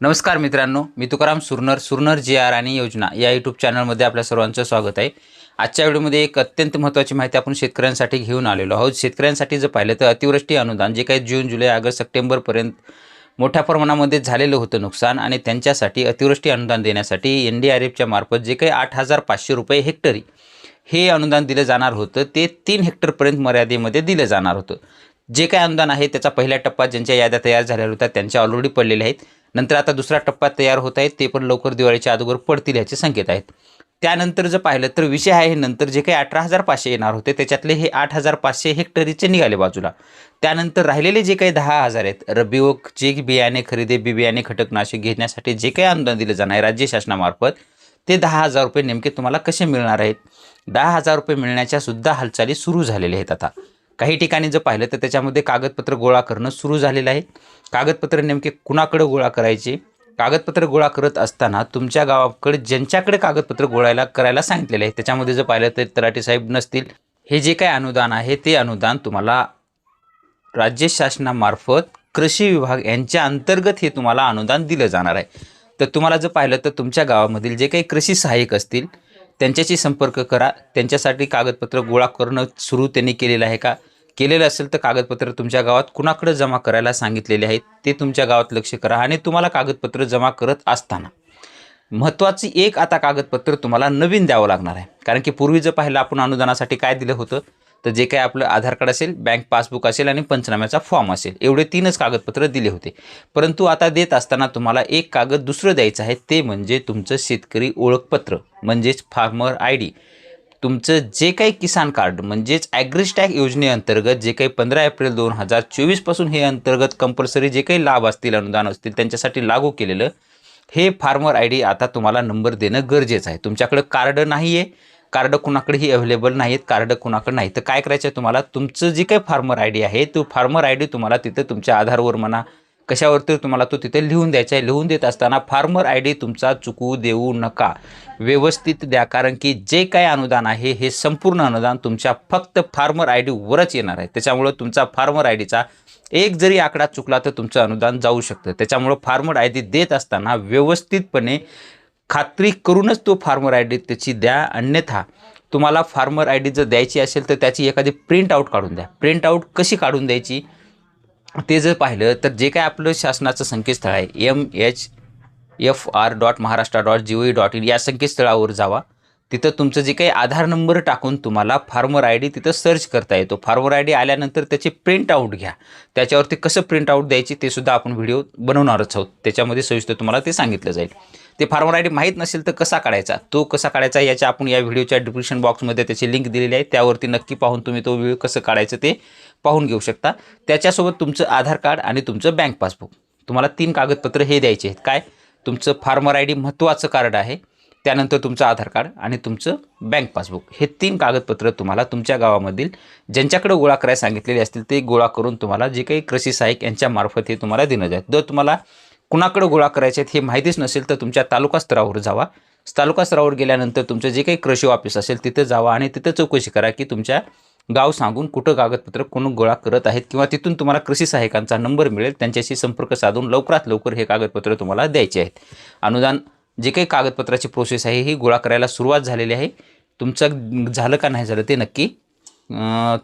नमस्कार मित्रांनो मी तुकाराम सुरनर सुरनर जी आर आणि योजना या यूट्यूब चॅनलमध्ये आपल्या सर्वांचं स्वागत आहे. आजच्या व्हिडिओमध्ये एक अत्यंत महत्त्वाची माहिती आपण शेतकऱ्यांसाठी घेऊन आलेलो आहोत. शेतकऱ्यांसाठी जर पाहिलं तर अतिवृष्टी अनुदान जे काही जून जुलै ऑगस्ट सप्टेंबरपर्यंत मोठ्या प्रमाणामध्ये झालेलं होतं नुकसान आणि त्यांच्यासाठी अतिवृष्टी अनुदान देण्यासाठी एन डी आर एफच्या मार्फत जे काही आठ हजार पाचशे रुपये हेक्टरी हे अनुदान दिलं जाणार होतं ते तीन हेक्टरपर्यंत मर्यादेमध्ये दिलं जाणार होतं. जे काही अनुदान आहे त्याचा पहिला टप्पा ज्यांच्या याद्या तयार झालेल्या होत्या त्यांच्या ऑलरेडी पडलेल्या आहेत. नंतर आता दुसरा टप्पा तयार होत आहेत ते पण लवकर दिवाळीच्या अगोदर पडतील याचे संकेत आहेत. त्यानंतर जर पाहिलं तर विषय आहे नंतर जे काही अठरा हजार पाचशे येणार होते त्याच्यातले हे आठ हजार पाचशे हेक्टरीचे निघाले बाजूला. त्यानंतर राहिलेले जे काही दहा हजार आहेत रब्बी व जे बियाणे खरेदी बी बियाणे खटकनाशक घेण्यासाठी जे काही अनुदान दिलं जाणार आहे राज्य शासनामार्फत ते दहा हजार रुपये नेमके तुम्हाला कसे मिळणार आहेत? दहा हजार रुपये मिळण्याच्या सुद्धा हालचाली सुरू झालेल्या आहेत आता. काही ठिकाणी जर पाहिलं तर त्याच्यामध्ये कागदपत्र गोळा करणं सुरू झालेलं आहे. कागदपत्र नेमके कुणाकडे गोळा करायचे? कागदपत्र गोळा करत असताना तुमच्या गावाकडे ज्यांच्याकडे कागदपत्र गोळायला करायला सांगितलेलं आहे त्याच्यामध्ये जर पाहिलं तर तलाठी साहेब नसतील. हे जे काही अनुदान आहे ते अनुदान तुम्हाला राज्य शासनामार्फत कृषी विभाग यांच्या अंतर्गत हे तुम्हाला अनुदान दिलं जाणार आहे. तर तुम्हाला जर पाहिलं तर तुमच्या गावामधील जे काही कृषी सहाय्यक असतील त्यांच्याशी संपर्क करा. त्यांच्यासाठी कागदपत्र गोळा करणं सुरू त्यांनी केलेलं आहे का? केलेलं असेल तर कागदपत्र तुमच्या गावात कुणाकडे जमा करायला सांगितलेले आहेत ते तुमच्या गावात लक्ष करा आणि तुम्हाला कागदपत्र जमा करत असताना महत्त्वाची एक आता कागदपत्र तुम्हाला नवीन द्यावं लागणार आहे. कारण की पूर्वी जर पाहिलं आपण अनुदानासाठी काय दिलं होतं तर जे काही आपलं आधार कार्ड असेल बँक पासबुक असेल आणि पंचनाम्याचा फॉर्म असेल एवढे तीनच कागदपत्र दिले होते. परंतु आता देत असताना तुम्हाला एक कागद दुसरं द्यायचं आहे ते म्हणजे तुमचं शेतकरी ओळखपत्र म्हणजेच फार्मर आय डी. तुमचं जे काही किसान कार्ड म्हणजेच ॲग्रिस्टॅग योजनेअंतर्गत जे काही पंधरा एप्रिल दोन हजार चोवीसपासून हे अंतर्गत कंपल्सरी जे काही लाभ असतील अनुदान असतील त्यांच्यासाठी लागू केलेलं हे फार्मर आय डी आता तुम्हाला नंबर देणं गरजेचं आहे. तुमच्याकडं कार्ड नाही आहे कार्ड कुणाकडेही अवेलेबल नाही आहेत कार्ड कुणाकडे नाही. तर काय करायचं आहे तुम्हाला? तुमचं जे काही फार्मर आय डी आहे तो फार्मर आय डी तुम्हाला तिथं तुमच्या आधारवर म्हणा कशावरती तुम्हाला तो तिथे लिहून द्यायचा आहे? लिहून देत असताना फार्मर आय डी तुमचा चुकवू देऊ नका. व्यवस्थित द्या कारण की जे काय अनुदान आहे हे संपूर्ण अनुदान तुमच्या फक्त फार्मर आय डीवरच येणार आहे. त्याच्यामुळं तुमचा फार्मर आय डीचा एक जरी आकडा चुकला तर तुमचं अनुदान जाऊ शकतं. त्याच्यामुळं फार्मर आय डी देत असताना व्यवस्थितपणे खात्री करूनच तो फार्मर आय डी त्याची द्या. अन्यथा तुम्हाला फार्मर आय डी जर द्यायची असेल तर त्याची एखादी प्रिंट आऊट काढून द्या. प्रिंट आऊट कशी काढून द्यायची? ते जर पाहिलं तर जे काय आपलं शासनाचं संकेतस्थळ आहे M H F R dot Maharashtra dot G O E dot in या संकेतस्थळावर जावा. तिथं तुमचं जे काही आधार नंबर टाकून तुम्हाला फार्मर आय डी तिथं सर्च करता येतो. फार्मर आय डी आल्यानंतर त्याचे प्रिंट आऊट घ्या. त्याच्यावरती कसं प्रिंट आऊट द्यायची ते सुद्धा आपण व्हिडिओ बनवणारच आहोत. त्याच्यामध्ये सविस्तर तुम्हाला ते सांगितलं जाईल. ते फार्मर आय डी माहीत नसेल तर कसा काढायचा? तो कसा काढायचा याच्या आपण या व्हिडिओच्या डिस्क्रिप्शन बॉक्समध्ये त्याची लिंक दिलेली आहे. त्यावरती नक्की पाहून तुम्ही तो व्हिडिओ कसं काढायचं ते पाहून घेऊ शकता. त्याच्यासोबत तुमचं आधार कार्ड आणि तुमचं बँक पासबुक तुम्हाला तीन कागदपत्र हे द्यायचे आहेत. काय? तुमचं फार्मर आय डी महत्त्वाचं कार्ड आहे. त्यानंतर तुमचं आधार कार्ड आणि तुमचं बँक पासबुक हे तीन कागदपत्र तुम्हाला तुमच्या गावामधील ज्यांच्याकडे गोळा करायला सांगितलेले असतील ते गोळा करून तुम्हाला जे काही कृषी सहाय्यक यांच्यामार्फत हे तुम्हाला देणं जाईल जर तुम्हाला कुणाकडे गोळा करायचे आहेत हे माहितीच नसेल तर तुमच्या तालुका स्तरावर जावा. तालुका स्तरावर गेल्यानंतर तुमचं जे काही कृषी ऑफिस असेल तिथं जावा आणि तिथं चौकशी करा की तुमच्या गाव सांगून कुठं कागदपत्र कोण गोळा करत आहेत किंवा तिथून तुम्हाला कृषी सहाय्यकांचा नंबर मिळेल. त्यांच्याशी संपर्क साधून लवकरात लवकर हे कागदपत्र तुम्हाला द्यायचे आहेत. अनुदान जे काही कागदपत्राची प्रोसेस आहे ही गोळा करायला सुरुवात झालेली आहे. तुमचं झालं का नाही झालं ते नक्की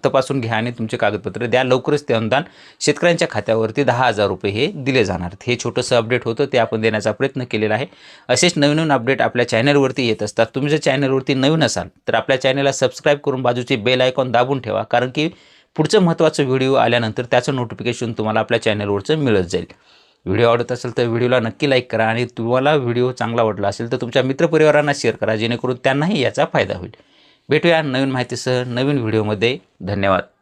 तपासून घ्या आणि तुमचे कागदपत्र द्या. लवकरच ते अनुदान शेतकऱ्यांच्या खात्यावरती दहा हजार रुपये हे दिले जाणार हे छोटंसं अपडेट होतं ते आपण देण्याचा प्रयत्न केलेला आहे. असेच नवीन नवीन अपडेट आपल्या चॅनलवरती येत असतात. तुम्ही जर चॅनलवरती नवीन असाल तर आपल्या चॅनलला सबस्क्राईब करून बाजूची बेल आयकॉन दाबून ठेवा. कारण की पुढचं महत्त्वाचं व्हिडिओ आल्यानंतर त्याचं नोटिफिकेशन तुम्हाला आपल्या चॅनलवरचं मिळत जाईल. व्हिडिओ आवडत असेल तर व्हिडिओला नक्की लाईक करा. आणि तुम्हाला व्हिडिओ चांगला वाटला असेल तर तुमच्या मित्रपरिवारांना शेअर करा. जेणेकरून त्यांनाही याचा फायदा होईल. भेटूया नवीन माहितीसह नवीन व्हिडिओमध्ये. धन्यवाद.